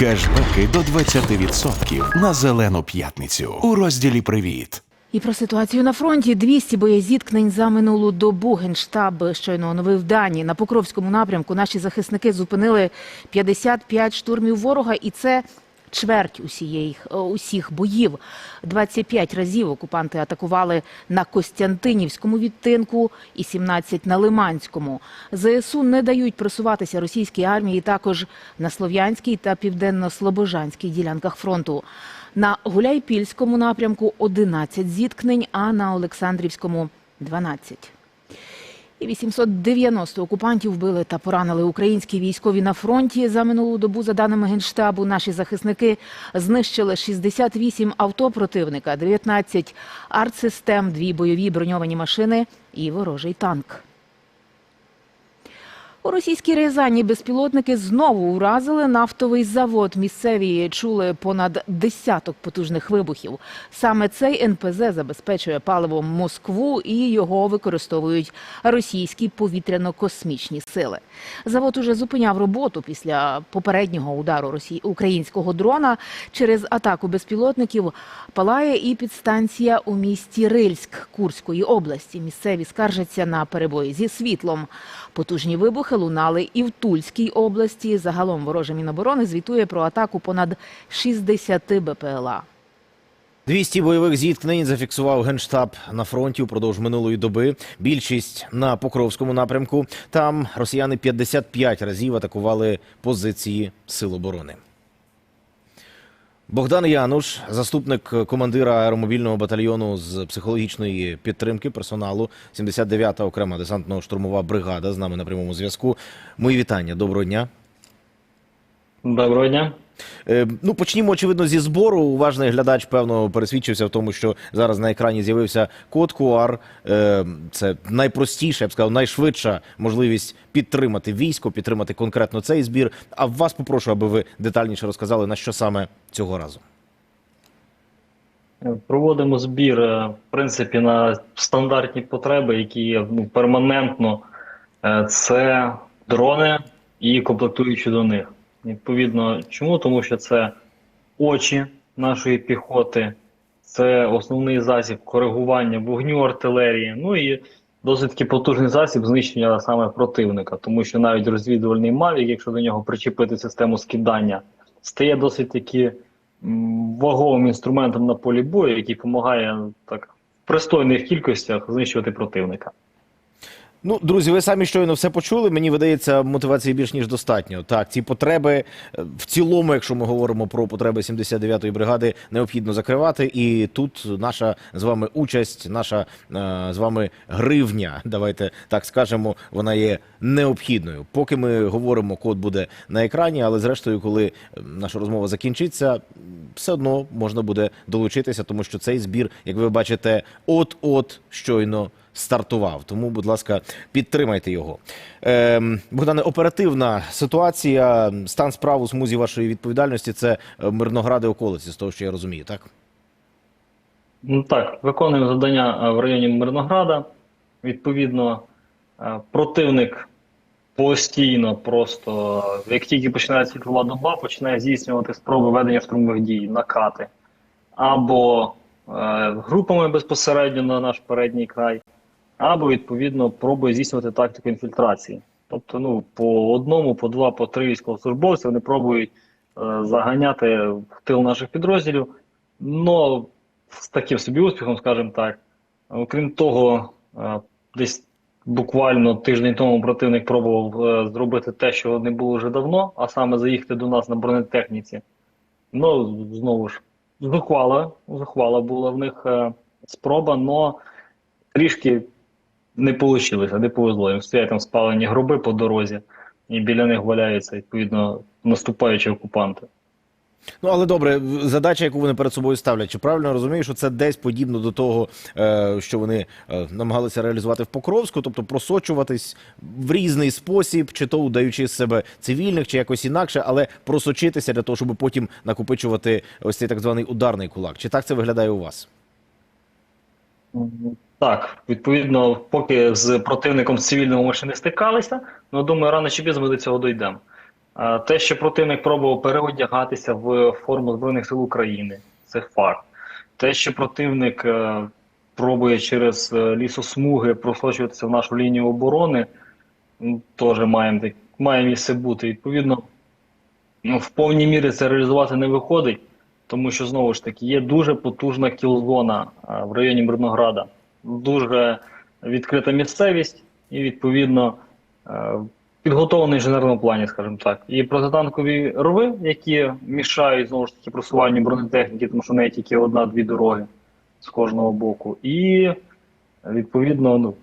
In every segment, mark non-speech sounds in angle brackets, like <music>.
Кешбеки до 20% на зелену п'ятницю у розділі Привіт. І про ситуацію на фронті 200 боєзіткнень за минулу добу генштаб щойно оновив дані. На Покровському напрямку наші захисники зупинили 55 штурмів ворога, і це чверть усієї е, усіх боїв. 25 разів окупанти атакували на Костянтинівському відтинку і 17 на Лиманському. ЗСУ не дають просуватися російській армії також на Слов'янській та південно-слобожанській ділянках фронту. На Гуляйпільському напрямку 11 зіткнень, а на Олександрівському 12. І 890 окупантів вбили та поранили українські військові на фронті. За минулу добу, за даними Генштабу, наші захисники знищили 68 авто противника, 19 артсистем, дві бойові броньовані машини і ворожий танк. У російській Рязані безпілотники знову уразили нафтовий завод. Місцеві чули понад десяток потужних вибухів. Саме цей НПЗ забезпечує паливом Москву і його використовують російські повітряно-космічні сили. Завод уже зупиняв роботу після попереднього удару росій... українського дрона. Через атаку безпілотників палає і підстанція у місті Рильськ Курської області. Місцеві скаржаться на перебої зі світлом. Потужні вибухи лунали і в Тульській області. Загалом вороже Міноборони звітує про атаку понад 60 БПЛА. 200 бойових зіткнень зафіксував генштаб на фронті упродовж минулої доби. Більшість на Покровському напрямку. Там росіяни 55 разів атакували позиції сил оборони. Богдан Януш, заступник командира аеромобільного батальйону з психологічної підтримки персоналу, 79-та окрема десантно-штурмова бригада з нами на прямому зв'язку. Мої вітання. Доброго дня. Доброго дня. Е, Ну, почнімо, очевидно, зі збору. Уважний глядач, певно, пересвідчився в тому, що зараз на екрані з'явився код QR. Е, Це найпростіша, я б сказав, найшвидша можливість підтримати військо, підтримати конкретно цей збір. А вас попрошу, аби ви детальніше розказали, на що саме цього разу. Проводимо збір, е, в принципі, на стандартні потреби, які є ну, перманентно. Е, Це дрони і комплектуючі до них. Відповідно, чому? Тому що це очі нашої піхоти, це основний засіб коригування вогню артилерії, ну і досить таки потужний засіб знищення саме противника, тому що навіть розвідувальний мавік, якщо до нього причепити систему скидання, стає досить таки ваговим інструментом на полі бою, який допомагає так в пристойних кількостях знищувати противника. Ну, друзі, ви самі щойно все почули. Мені видається, мотивації більш ніж достатньо. Так, ці потреби е, в цілому, якщо ми говоримо про потреби 79-ї бригади, необхідно закривати. І тут наша з вами участь, наша е, з вами гривня, давайте так скажемо, вона є необхідною. Поки ми говоримо, код буде на екрані, але зрештою, коли е, наша розмова закінчиться, все одно можна буде долучитися, тому що цей збір, як ви бачите, от-от щойно стартував. Тому, будь ласка, підтримайте його. Ем, Богдане, оперативна ситуація, стан справ у смузі вашої відповідальності це е, Мирногради околиці, з того, що я розумію, так? Ну так, виконуємо завдання е, в районі Мирнограда. Відповідно, е, противник постійно, просто як тільки починає світлова доба, починає здійснювати спроби ведення штурмових дій, накати або е, групами безпосередньо на наш передній край, або відповідно пробує здійснювати тактику інфільтрації. Тобто, ну по одному, по два, по три військовослужбовці вони пробують е, заганяти в тил наших підрозділів. Но з таким собі успіхом, скажімо так. Окрім того, е, десь буквально тиждень тому противник пробував е, зробити те, що не було вже давно, а саме заїхати до нас на бронетехніці. Ну, знову ж, зухвала, зухвала була в них е, спроба, але трішки не вийшло, не повезло. Їм стоять там спалені гроби по дорозі, і біля них валяються, відповідно, наступаючі окупанти. Ну, але добре, задача, яку вони перед собою ставлять, чи правильно я розумію, що це десь подібно до того, е, що вони е, намагалися реалізувати в Покровську, тобто просочуватись в різний спосіб, чи то удаючи з себе цивільних, чи якось інакше, але просочитися для того, щоб потім накопичувати ось цей так званий ударний кулак. Чи так це виглядає у вас? Так, відповідно, поки з противником цивільного ми ще не стикалися, але думаю, рано чи пізно ми до цього дійдемо. Те, що противник пробував переодягатися в форму Збройних сил України, це факт. Те, що противник е, пробує через е, лісосмуги просочуватися в нашу лінію оборони, ну, теж маємо має місце бути. Відповідно, ну, в повній мірі це реалізувати не виходить, тому що знову ж таки є дуже потужна кілзона е, в районі Мирнограда, дуже відкрита місцевість і відповідно е, підготовлений інженерному плані, скажімо так. І протитанкові рови, які мішають знову ж таки просуванню бронетехніки, тому що в неї тільки одна-дві дороги з кожного боку. І відповідно, ну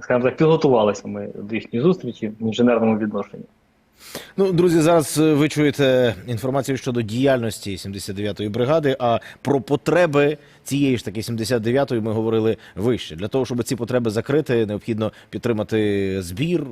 скажімо так, підготувалися ми до їхньої зустрічі в інженерному відношенні. Ну, друзі, зараз е, ви чуєте інформацію щодо діяльності 79-ї бригади. А про потреби цієї ж таки 79-ї ми говорили вище. Для того, щоб ці потреби закрити, необхідно підтримати збір.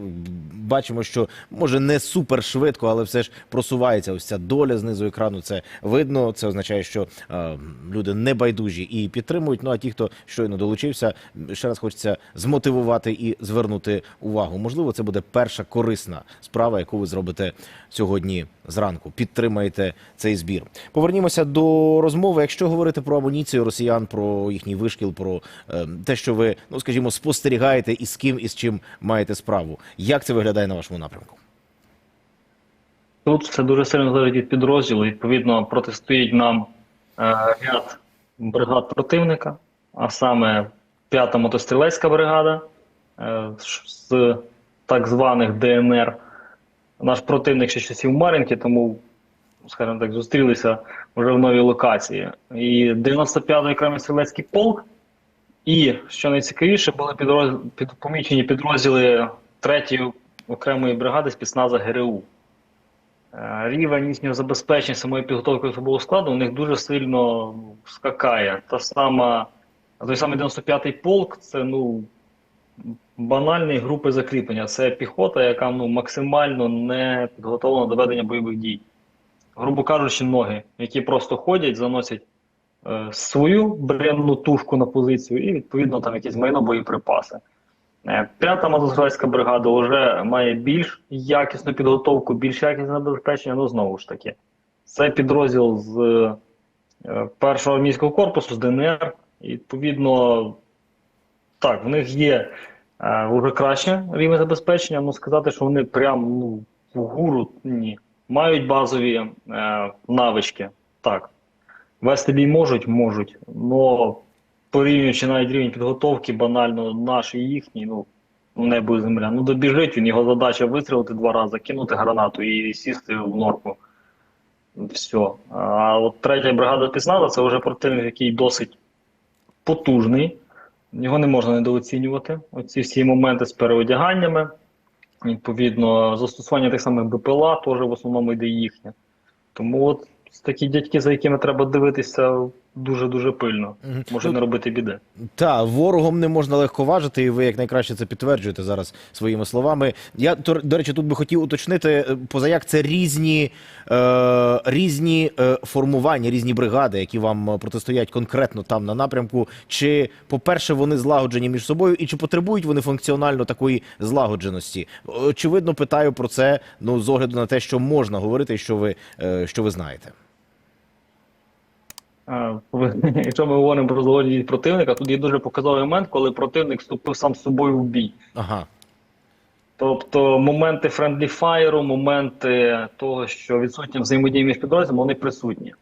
Бачимо, що може не супер швидко, але все ж просувається ось ця доля знизу екрану. Це видно. Це означає, що е, люди не байдужі і підтримують. Ну а ті, хто щойно долучився, ще раз хочеться змотивувати і звернути увагу. Можливо, це буде перша корисна справа, яку ви зробите сьогодні зранку. Підтримаєте цей збір. Повернімося до розмови. Якщо говорити про амуніцію росіян, про їхній вишкіл, про е, те, що ви, ну скажімо, спостерігаєте і з ким і з чим маєте справу. Як це виглядає на вашому напрямку? Тут все дуже сильно залежить від підрозділу. Відповідно, протистоїть нам е, ряд бригад противника, а саме 5-та мотострілецька бригада е, з так званих ДНР. Наш противник ще часів Мар'їнки, тому, скажімо так, зустрілися вже в новій локації. І 95-й окремий стрілецький полк. І, що найцікавіше, були підроз... під... помічені підрозділи 3-ї окремої бригади спецназа ГРУ. Е, Рівень їхнього забезпечення самої підготовки особового складу у них дуже сильно скакає. Та сама, той самий 95-й полк це ну, банальні групи закріплення. Це піхота, яка ну, максимально не підготовлена до ведення бойових дій. Грубо кажучи, ноги, які просто ходять, заносять е, свою бренну тушку на позицію і, відповідно, там якісь майно боєприпаси. Е, П'ята мотострілецька бригада вже має більш якісну підготовку, більш якісне забезпечення, ну знову ж таки. Це підрозділ з е, першого армійського корпусу, з ДНР. І, відповідно, так, в них є вже краще рівень забезпечення, ну сказати, що вони прям ну, вгору ні. Мають базові е, навички. Так. Вести бій можуть, можуть. Но порівнюючи навіть рівень підготовки, банально наш і їхній, ну, небо і земля. Ну, добіжить він, його задача вистрілити два рази, кинути гранату і сісти в норку. Все. А от третя бригада спецназа це вже противник, який досить потужний. Його не можна недооцінювати. Оці всі моменти з переодяганнями. Відповідно, застосування тих самих БПЛА теж в основному йде їхнє. Тому от такі дядьки, за якими треба дивитися дуже-дуже пильно. Може Ну, не робити біди. Та ворогом не можна легко важити, і ви як найкраще це підтверджуєте зараз своїми словами. Я до речі, тут би хотів уточнити, е, позаяк це різні, е, різні е, формування, різні бригади, які вам е, протистоять конкретно там на напрямку. Чи, по-перше, вони злагоджені між собою, і чи потребують вони функціонально такої злагодженості? Очевидно, питаю про це ну з огляду на те, що можна говорити, і що ви, е, що ви знаєте. <laughs> Якщо ми говоримо про злодії противника, тут є дуже показовий момент, коли противник вступив сам з собою в бій. Ага. Тобто моменти френдлі фаєру, моменти того, що відсутня взаємодія між підрозділами, вони присутні.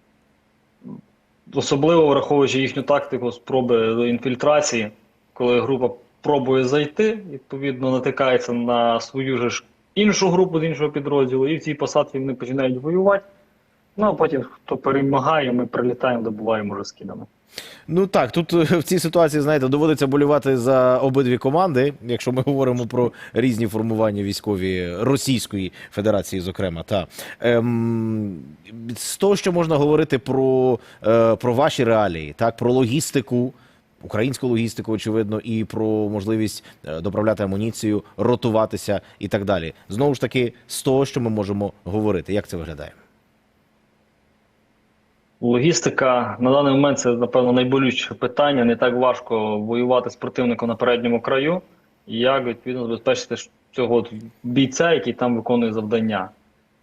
Особливо враховуючи їхню тактику спроби до інфільтрації, коли група пробує зайти, відповідно натикається на свою ж іншу групу з іншого підрозділу, і в цій посадці вони починають воювати. Ну а потім, хто перемагає, ми прилітаємо, добуваємо вже скидами. Ну так, тут е, в цій ситуації, знаєте, доводиться болювати за обидві команди, якщо ми говоримо про різні формування військові Російської Федерації, зокрема. Та ем, з того, що можна говорити про, е, про ваші реалії, так, про логістику. Українську логістику, очевидно, і про можливість е, доправляти амуніцію, ротуватися і так далі. Знову ж таки, з того, що ми можемо говорити, як це виглядає? Логістика на даний момент це, напевно, найболючіше питання. Не так важко воювати з противником на передньому краю, як відповідно забезпечити цього бійця, який там виконує завдання.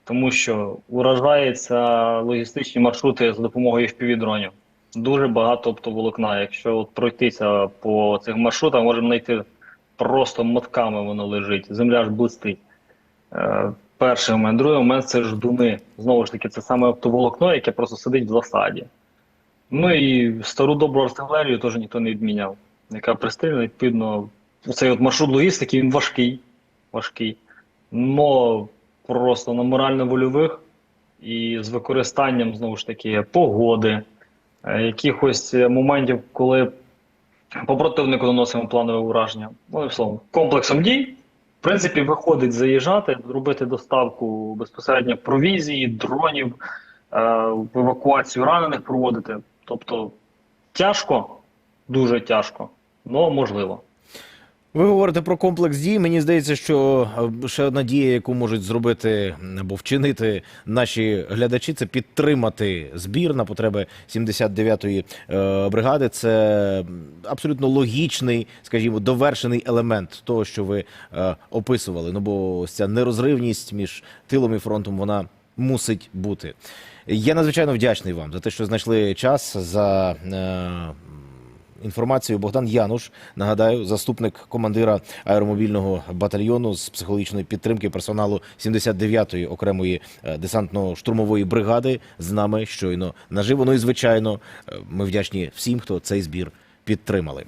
тому що уражаються логістичні маршрути за допомогою FPV-дронів. Дуже багато оптоволокна. Якщо от пройтися по цих маршрутах, можемо знайти просто мотками воно лежить. Земля ж блистить. Перший момент. Другий момент це ждуни. Знову ж таки, це саме оптоволокно, яке просто сидить в засаді. Ну і стару добру артилерію теж ніхто не відміняв, яка пристрільна, відповідно, цей от маршрут логістики він важкий. важкий. Но просто на морально-вольових і з використанням знову ж таки погоди, е, якихось моментів, коли по противнику наносимо планове ураження. Ну, словом, комплексом дій, принципі, виходить заїжджати, робити доставку безпосередньо провізії, дронів, е, евакуацію ранених проводити. Тобто тяжко, дуже тяжко, але можливо. Ви говорите про комплекс дій. Мені здається, що е, ще одна дія, яку можуть зробити або вчинити наші глядачі, це підтримати збір на потреби 79-ї е, бригади. Це абсолютно логічний, скажімо, довершений елемент того, що ви е, описували. Ну бо ось ця нерозривність між тилом і фронтом вона мусить бути. Я надзвичайно вдячний вам за те, що знайшли час за. Інформацію Богдан Януш, нагадаю, заступник командира аеромобільного батальйону з психологічної підтримки персоналу 79-ї окремої е, десантно-штурмової бригади з нами щойно наживо. Ну і звичайно, е, ми вдячні всім, хто цей збір підтримали.